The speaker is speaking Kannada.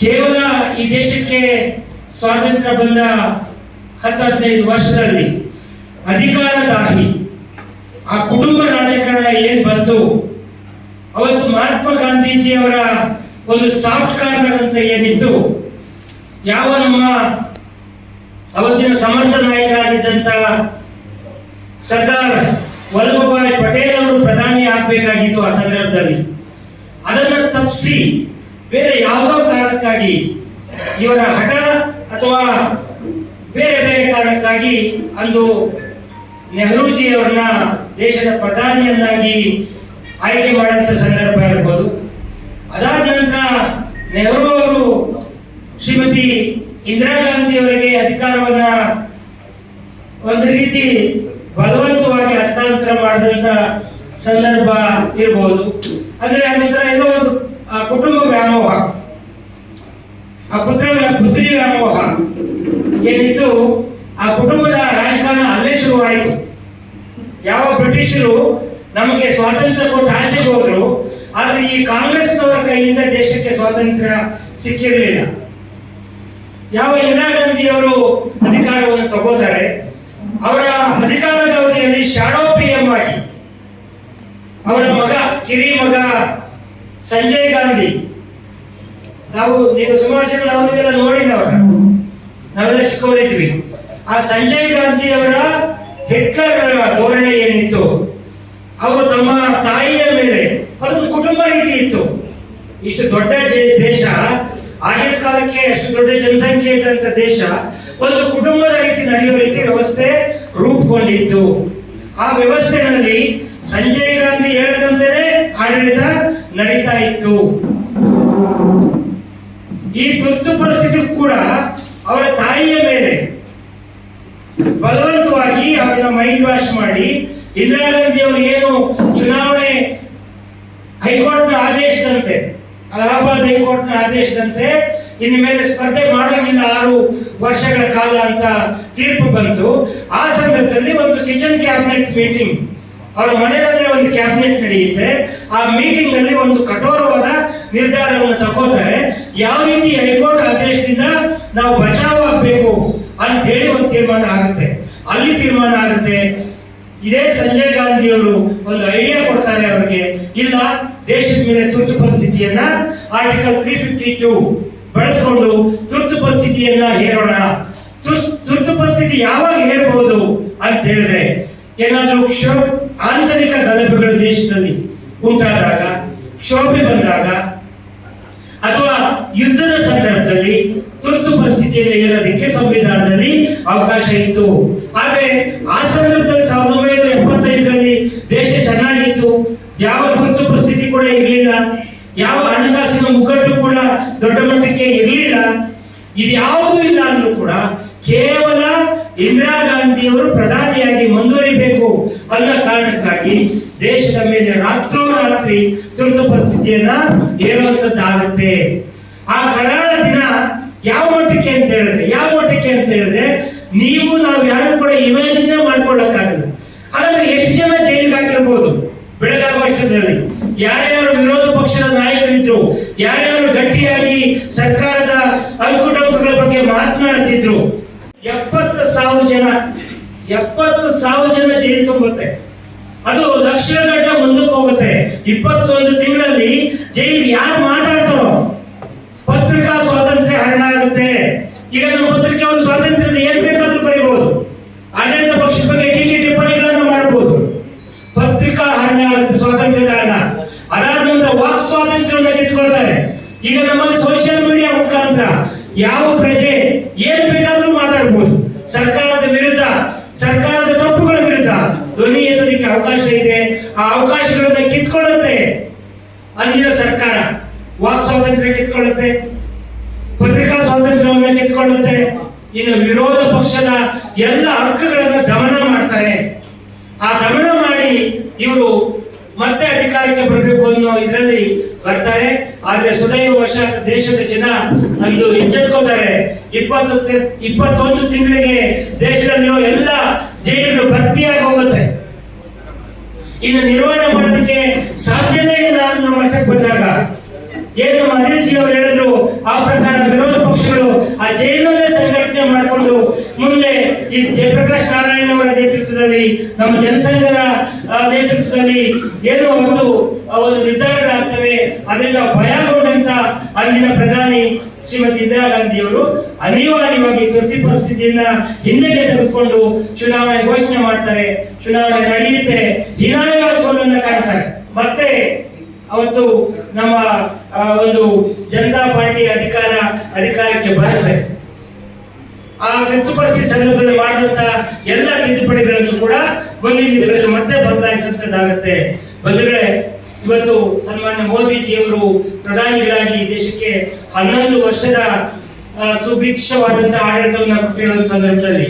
ಕೇವಲ ಈ ದೇಶಕ್ಕೆ ಸ್ವಾತಂತ್ರ್ಯ ಬಂದ ಹತ್ತು ಹದಿನೈದು ವರ್ಷದಲ್ಲಿ ಅಧಿಕಾರದಾಹಿ ಆ ಕುಟುಂಬ ರಾಜಕಾರಣ ಏನ್ ಬಂತು? ಅವತ್ತು ಮಹಾತ್ಮ ಗಾಂಧೀಜಿಯವರ ಒಂದು ಸಾಫ್ಟ್ ಕಾರ್ನರ್ ಅಂತ ಏನಿತ್ತು? ಯಾವ ನಮ್ಮ ಅವತ್ತಿನ ಸಮರ್ಥ ನಾಯಕರಾಗಿದ್ದಂತ ಸರ್ದಾರ್ ವಲ್ಲಭಭಾಯ್ ಪಟೇಲ್ ಅವರು ಪ್ರಧಾನಿ ಆಗ್ಬೇಕಾಗಿತ್ತು ಆ ಸಂದರ್ಭದಲ್ಲಿ. ಅದನ್ನು ತಪ್ಪಿಸಿ ಬೇರೆ ಯಾವುದೋ ಕಾರಣಕ್ಕಾಗಿ ಇವರ ಹಠ ಅಥವಾ ಬೇರೆ ಬೇರೆ ಕಾರಣಕ್ಕಾಗಿ ಅಂದು ನೆಹರೂಜಿ ಅವರನ್ನ ದೇಶದ ಪ್ರಧಾನಿಯನ್ನಾಗಿ ಆಯ್ಕೆ ಮಾಡಿದಂಥ ಸಂದರ್ಭ ಇರ್ಬೋದು. ಅದಾದ ನಂತರ ನೆಹರು ಅವರು ಶ್ರೀಮತಿ ಇಂದಿರಾ ಗಾಂಧಿ ಅವರಿಗೆ ಅಧಿಕಾರವನ್ನ ಒಂದು ರೀತಿ ಬಲವಂತವಾಗಿ ಹಸ್ತಾಂತರ ಮಾಡಿದಂತ ಸಂದರ್ಭ ಇರಬಹುದು ಅಂದ್ರೆ ನಂತರ ಏನೋ ಒಂದು ಆ ಕುಟುಂಬ ವ್ಯಾಮೋಹ, ಆ ಪುತ್ರ ಪುತ್ರಿ ವ್ಯಾಮೋಹ ಏನಿತ್ತು? ಆ ಕುಟುಂಬದ ರಾಜಕಾರಣ ಅಲ್ಲೇ ಶುರುವಾಯಿತು. ಯಾವ ಬ್ರಿಟಿಷರು ನಮಗೆ ಸ್ವಾತಂತ್ರ್ಯ ಕೊಟ್ಟು ಆಚೆಗೆ ಹೋದ್ರು, ಆದ್ರೆ ಈ ಕಾಂಗ್ರೆಸ್ನವರ ಕೈಯಿಂದ ದೇಶಕ್ಕೆ ಸ್ವಾತಂತ್ರ್ಯ ಸಿಕ್ಕಿರಲಿಲ್ಲ. ಯಾವ ಇಂದಿರಾ ಗಾಂಧಿಯವರು ಅಧಿಕಾರವನ್ನು ತಗೋತಾರೆ, ಅವರ ಅಧಿಕಾರದ ಅವಧಿಯಲ್ಲಿ ಶಾಡೋ ಪಿ ಎಂ ಆಗಿ ಅವರ ಮಗ ಕಿರಿ ಮಗ ಸಂಜಯ್ ಗಾಂಧಿ. ನಾವು ನೀವು ಸುಮಾರು ಜನ ನಾವು ನೀವೆಲ್ಲ ನೋಡಿಲ್ಲ ನಾವೆಲ್ಲ ಚಿಕ್ಕವರಿದ್ವಿ. ಆ ಸಂಜಯ್ ಗಾಂಧಿ ಅವರ ಹಿಟ್ಲರ್ ಧೋರಣೆ ಏನಿತ್ತು? ಅವರು ತಮ್ಮ ತಾಯಿಯ ಮೇಲೆ ಅದೊಂದು ಕುಟುಂಬ ರೀತಿ ಇತ್ತು. ಇಷ್ಟು ದೊಡ್ಡ ದೇಶ, ಆಗಿನ ಕಾಲಕ್ಕೆ ಅಷ್ಟು ದೊಡ್ಡ ಜನಸಂಖ್ಯೆ ಇದ್ದಂತ ದೇಶ, ಒಂದು ಕುಟುಂಬದ ರೀತಿ ನಡೆಯೋ ರೀತಿ ವ್ಯವಸ್ಥೆ ರೂಪುಗೊಂಡಿತ್ತು. ಆ ವ್ಯವಸ್ಥೆಯಲ್ಲಿ ಸಂಜಯ್ ಗಾಂಧಿ ಹೇಳಿದಂತೆಯೇ ಆಡಳಿತ ನಡೀತಾ ಇತ್ತು. ಈ ತುರ್ತು ಪರಿಸ್ಥಿತಿ ಕೂಡ ಅವರ ತಾಯಿಯ ಮೇಲೆ ಬಲವಂತವಾಗಿ ಅವರನ್ನ ಮೈಂಡ್ ವಾಶ್ ಮಾಡಿ ಇಂದಿರಾ ಗಾಂಧಿ ಅವರು ಏನು ಚುನಾವಣೆ ಹೈಕೋರ್ಟ್ನ ಆದೇಶದಂತೆ, ಅಲಹಾಬಾದ್ ಹೈಕೋರ್ಟ್ನ ಆದೇಶದಂತೆ ಇನ್ನು ಮೇಲೆ ಸ್ಪರ್ಧೆ ಮಾಡೋಂಗಿಲ್ಲ ಆರು ವರ್ಷಗಳ ಕಾಲ ಅಂತ ತೀರ್ಪು ಬಂತು. ಆ ಸಂದರ್ಭದಲ್ಲಿ ಒಂದು ಕಿಚನ್ ಕ್ಯಾಬಿನೆಟ್ ಮೀಟಿಂಗ್, ಅವರ ಮನೆಯಲ್ಲೇ ಒಂದು ಕ್ಯಾಬಿನೆಟ್ ನಡೆಯುತ್ತೆ. ಆ ಮೀಟಿಂಗ್ನಲ್ಲಿ ಒಂದು ಕಠೋರವಾದ ನಿರ್ಧಾರವನ್ನು ತಗೋತಾರೆ ಯಾವ ರೀತಿ ಹೈಕೋರ್ಟ್ ಆದೇಶದಿಂದ ನಾವು ಬಚಾವ್ ಆಗಬೇಕು ಅಂತ ಹೇಳಿ ಒಂದು ತೀರ್ಮಾನ ಆಗುತ್ತೆ. ಅಲ್ಲಿ ತೀರ್ಮಾನ ಆಗುತ್ತೆ. ಇದೇ ಸಂಜಯ್ ಗಾಂಧಿ ಅವರು ಒಂದು ಐಡಿಯಾ ಕೊಡ್ತಾರೆ ಅವರಿಗೆ. ಇಲ್ಲ, ದೇಶದ ಮೇಲೆ ತುರ್ತು ಪರಿಸ್ಥಿತಿಯನ್ನ ಆರ್ಟಿಕಲ್ ತ್ರೀ ಫಿಫ್ಟಿ ಟೂ ಬಳಸಿಕೊಂಡು ತುರ್ತು ಪರಿಸ್ಥಿತಿಯನ್ನ ಹೇರೋಣ. ತುರ್ತು ಪರಿಸ್ಥಿತಿ ಯಾವಾಗ ಹೇರಬಹುದು ಅಂತ ಹೇಳಿದ್ರೆ ಏನಾದರೂ ಕ್ಷ, ಆಂತರಿಕ ಗಲಭೆಗಳು ದೇಶದಲ್ಲಿ ಉಂಟಾದಾಗ, ಕ್ಷೋಭೆ ಬಂದಾಗ, ಅಥವಾ ಯುದ್ಧದ ಸಂದರ್ಭದಲ್ಲಿ ತುರ್ತು ಪರಿಸ್ಥಿತಿಯಲ್ಲಿ ಹೇರೋದಕ್ಕೆ ಸಂವಿಧಾನದಲ್ಲಿ ಅವಕಾಶ ಇತ್ತು. ಆದರೆ ಆ ಸಂದರ್ಭದಲ್ಲಿ ಸಾವಿರದ ಒಂಬೈನೂರ ಎಪ್ಪತ್ತೈದರಲ್ಲಿ ದೇಶ ಚೆನ್ನಾಗಿತ್ತು. ಯಾವ ತುರ್ತು ಪರಿಸ್ಥಿತಿ ಕೂಡ ಇರಲಿಲ್ಲ. ಯಾವ ಹಣಕಾಸಿನ ಮುಗ್ಗಟ್ಟು ಕೂಡ ದೊಡ್ಡ ಮಟ್ಟಕ್ಕೆ ಇರಲಿಲ್ಲ. ಇದು ಯಾವುದೂ ಇಲ್ಲ ಅಂದ್ರೂ ಕೂಡ ಕೇವಲ ಇಂದಿರಾ ಗಾಂಧಿಯವರು ಪ್ರಧಾನಿಯಾಗಿ ಮುಂದುವರಿಬೇಕು ಅನ್ನೋ ಕಾರಣಕ್ಕಾಗಿ ದೇಶದ ಮೇಲೆ ರಾತ್ರೋರಾತ್ರಿ ತುರ್ತು ಪರಿಸ್ಥಿತಿಯನ್ನ ಹೇಳುವಂತದ್ದಾಗುತ್ತೆ. ಆ ಕರಾಳ ದಿನ ಯಾವ ಮಟ್ಟಕ್ಕೆ ಅಂತ ಹೇಳಿದ್ರೆ, ಯಾವ ಮಟ್ಟಕ್ಕೆ ಅಂತ ಹೇಳಿದ್ರೆ ನೀವು ನಾವು ಯಾರು ಕೂಡ ಇಮ್ಯಾಜಿನ್ ಮಾಡ್ಕೊಳ್ಳಕ್ಕಾಗಲ್ಲ. ಹಾಗಾದ್ರೆ ಎಷ್ಟು ಜನ ಜೈಲಿಗೆ ಹಾಕಿರ್ಬೋದು ಬೆಳಗಾವಿ ವರ್ಷದಲ್ಲಿ? ಯಾರ್ಯಾರು ವಿರೋಧ ಪಕ್ಷದ ನಾಯಕರಿದ್ರು, ಯಾರ್ಯಾರು ಗಟ್ಟಿಯಾಗಿ ಸರ್ಕಾರದ ಅಂಕುಟಂಕಗಳ ಬಗ್ಗೆ ಮಾತನಾಡ್ತಿದ್ರು? ಸಾವಿರ ಜನ, ಎಪ್ಪತ್ತು ಸಾವಿರ ಜನ ಜೈಲು ತುಂಬುತ್ತೆ ಅದು ಲಕ್ಷ ಗಂಟೆ ಮುಂದಕ್ಕೆ ಹೋಗುತ್ತೆ. ಇಪ್ಪತ್ತೊಂದು ತಿಂಗಳಲ್ಲಿ ಜೈಲು ಯಾರು ಮಾತಾಡ್ತಾರೋ? ಪತ್ರಿಕಾ ಸ್ವಾತಂತ್ರ್ಯ ಹರಣ ಆಗುತ್ತೆ. ಈಗ ನಮ್ಮ ಪತ್ರಿಕೆ ಅವರು ಸ್ವಾತಂತ್ರ್ಯದ ಏನ್ ಬೇಕಾದ್ರೂ ಬರೀಬಹುದು. ಆಡಳಿತ ಪಕ್ಷದ ಬಗ್ಗೆ ಟೀಕೆ ಟಿಪ್ಪಣಿಗಳನ್ನು ಮಾಡಬಹುದು ಪತ್ರಿಕಾ ಹರಣ ಆಗುತ್ತೆ, ಸ್ವಾತಂತ್ರ್ಯದ ಹರಣ. ಅದಾದ ನಂತರ ವಾಕ್ ಸ್ವಾತಂತ್ರ್ಯವನ್ನು ಕಿತ್ಕೊಳ್ತಾರೆ ಈಗ ನಮ್ಮಲ್ಲಿ ಸೋಷಿಯಲ್ ಮೀಡಿಯಾ ಮುಖಾಂತರ ಯಾವ ಪ್ರಜೆ ಏನ್ ಬೇಕಾದ್ರೂ ಮಾತಾಡಬಹುದು ಸರ್ಕಾರದ ವಿರುದ್ಧ ಸರ್ಕಾರದ ತಪ್ಪುಗಳ ವಿರುದ್ಧ ಧ್ವನಿ ಎತ್ತಲಿಕ್ಕೆ ಅವಕಾಶ ಇದೆ. ಆ ಅವಕಾಶಗಳನ್ನ ಕಿತ್ಕೊಳ್ಳುತ್ತೆ ಅಲ್ಲಿನ ಸರ್ಕಾರ. ವಾಕ್ ಸ್ವಾತಂತ್ರ್ಯ ಕಿತ್ಕೊಳ್ಳುತ್ತೆ. ಪತ್ರಿಕಾ ಸ್ವಾತಂತ್ರ್ಯವನ್ನು ಕಿತ್ಕೊಳ್ಳುತ್ತೆ. ಇನ್ನು ವಿರೋಧ ಪಕ್ಷದ ಎಲ್ಲ ಹಕ್ಕುಗಳನ್ನು ದಮನ ಮಾಡ್ತಾರೆ. ಆ ದಮನ ಮಾಡಿ ಇವರು ಮತ್ತೆ ಅಧಿಕಾರಕ್ಕೆ ಬರಬೇಕು ಅನ್ನೋ ಇದರಲ್ಲಿ ಬರ್ತಾರೆ. ಆದ್ರೆ ಸುದೈವ ವರ್ಷ ದೇಶದ ಜನ ಅಂದು ಎಚ್ಚೆತ್ಕೋತಾರೆ. ಇಪ್ಪತ್ತು ಇಪ್ಪತ್ತೊಂದು ತಿಂಗಳಿಗೆ ದೇಶದಲ್ಲಿರೋ ಎಲ್ಲ ಜೈಲುಗಳು ಭರ್ತಿಯಾಗಿ ಹೋಗುತ್ತೆ ಇನ್ನು ನಿರ್ವಹಣೆ ಮಾಡೋದಕ್ಕೆ ಸಾಧ್ಯತೆ ಇಲ್ಲ ಅನ್ನೋ ಮಟ್ಟಕ್ಕೆ ಬಂದಾಗ. ಏನು ಮಹೇಶ್ ಅವರು ಹೇಳಿದ್ರು, ಆ ಪ್ರಕಾರ ವಿರೋಧ ಪಕ್ಷಗಳು ಆ ಜೈಲಲ್ಲೇ ಸಂಘಟನೆ ಮಾಡಿಕೊಂಡು ಮುಂದೆ ಈ ಜಯಪ್ರಕಾಶ್ ನಾರಾಯಣ ಅವರ ನೇತೃತ್ವದಲ್ಲಿ, ನಮ್ಮ ಜನಸಂಘದ ನೇತೃತ್ವದಲ್ಲಿ ಏನು ಒಂದು ಒಂದು ನಿರ್ಧಾರಗಳಾಗ್ತವೆ ಅದರಿಂದ ಭಯಗೊಂಡಂತ ಅಲ್ಲಿನ ಪ್ರಧಾನಿ ಶ್ರೀಮತಿ ಇಂದಿರಾ ಗಾಂಧಿಯವರು ಅನಿವಾರ್ಯವಾಗಿ ತುರ್ತಿ ಪರಿಸ್ಥಿತಿಯನ್ನ ಹಿಂದಕ್ಕೆ ತೆಗೆದುಕೊಂಡು ಚುನಾವಣೆ ಘೋಷಣೆ ಮಾಡ್ತಾರೆ. ಚುನಾವಣೆ ನಡೆಯುತ್ತೆ. ಹೀನಾಯ ಸೋಲನ್ನ ಕಾಣ್ತಾರೆ. ಮತ್ತೆ ಅವತ್ತು ನಮ್ಮ ಒಂದು ಜನತಾ ಪಾರ್ಟಿ ಅಧಿಕಾರ, ಅಧಿಕಾರಕ್ಕೆ ಬರುತ್ತೆ. ಆ ತಿದ್ದುಪಡಿ ಸಂದರ್ಭದಲ್ಲಿ ಮಾಡಿದಂತ ಎಲ್ಲ ತಿದ್ದುಪಡಿಗಳನ್ನು ಕೂಡ ಮುಂದಿನ ದಿನಗಳಲ್ಲಿ ಮತ್ತೆ ಬದಲಾಯಿಸುವಂತದ್ದಾಗುತ್ತೆ ಬಂಧುಗಳೇ ಇವತ್ತು ಸನ್ಮಾನ್ಯ ಮೋದಿಜಿಯವರು ಪ್ರಧಾನಿಗಳಾಗಿ ದೇಶಕ್ಕೆ ಹನ್ನೊಂದು ವರ್ಷದ ಸುಭಿಕ್ಷವಾದಂತಹ ಆಡಳಿತವನ್ನು ಕೊಟ್ಟಿರೋ ಸಂದರ್ಭದಲ್ಲಿ.